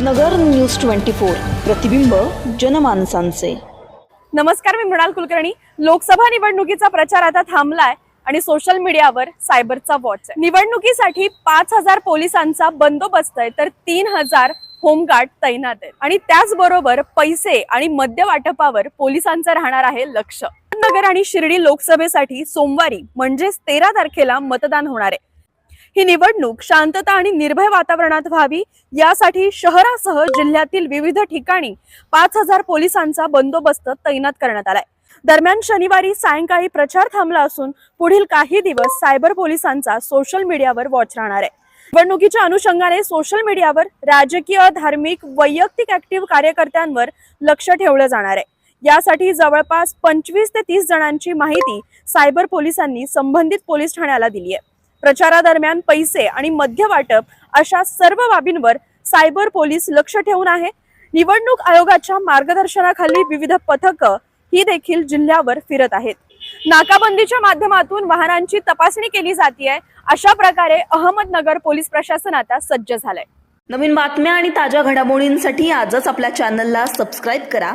नगर news twenty four. प्रतिबिंब जनमानसांचे. नमस्कार मी मृणाल कुलकर्णी. लोकसभा निवडणुकीचा प्रचार आता थांबलाय आणि सोशल मीडियावर सायबरचा वॉच आहे. निवडणुकीसाठी पाच हजार पोलिसांचा बंदोबस्त आहे तर तीन हजार होमगार्ड तैनात आहेत. आणि त्याचबरोबर पैसे आणि मद्य वाटपावर पोलिसांचं राहणार आहे लक्ष. नगर आणि शिर्डी लोकसभेसाठी सोमवारी म्हणजेच तेरा तारखेला मतदान होणार आहे. ही निवडणूक शांतता आणि निर्भय वातावरणात व्हावी यासाठी शहरासह जिल्ह्यातील विविध ठिकाणी पाच हजार पोलिसांचा बंदोबस्त तैनात करण्यात आलाय. दरम्यान शनिवारी सायंकाळी प्रचार थांबला असून पुढील काही दिवस सायबर पोलिसांचा सोशल मीडियावर वॉच राहणार आहे. निवडणुकीच्या अनुषंगाने सोशल मीडियावर राजकीय धार्मिक वैयक्तिक ऍक्टिव्ह कार्यकर्त्यांवर लक्ष ठेवलं जाणार आहे. यासाठी जवळपास पंचवीस ते तीस जणांची माहिती सायबर पोलिसांनी संबंधित पोलीस ठाण्याला दिली आहे. प्रचारादरम्यान पैसे आणि मध्य वाटप अशा सर्व बाबींवर सायबर पोलीस लक्ष ठेवून आहे. निवडणूक आयोगाच्या मार्गदर्शनाखाली विविध पथकं ही देखील जिल्ह्यावर फिरत आहेत. नाकाबंदीच्या माध्यमातून वाहनांची तपासणी केली जाते अशा प्रकारे अहमदनगर पोलीस प्रशासन आता सज्ज झालंय. नवीन बातम्या आणि ताज्या घडामोडींसाठी आजच आपल्या चॅनलला सबस्क्राईब करा.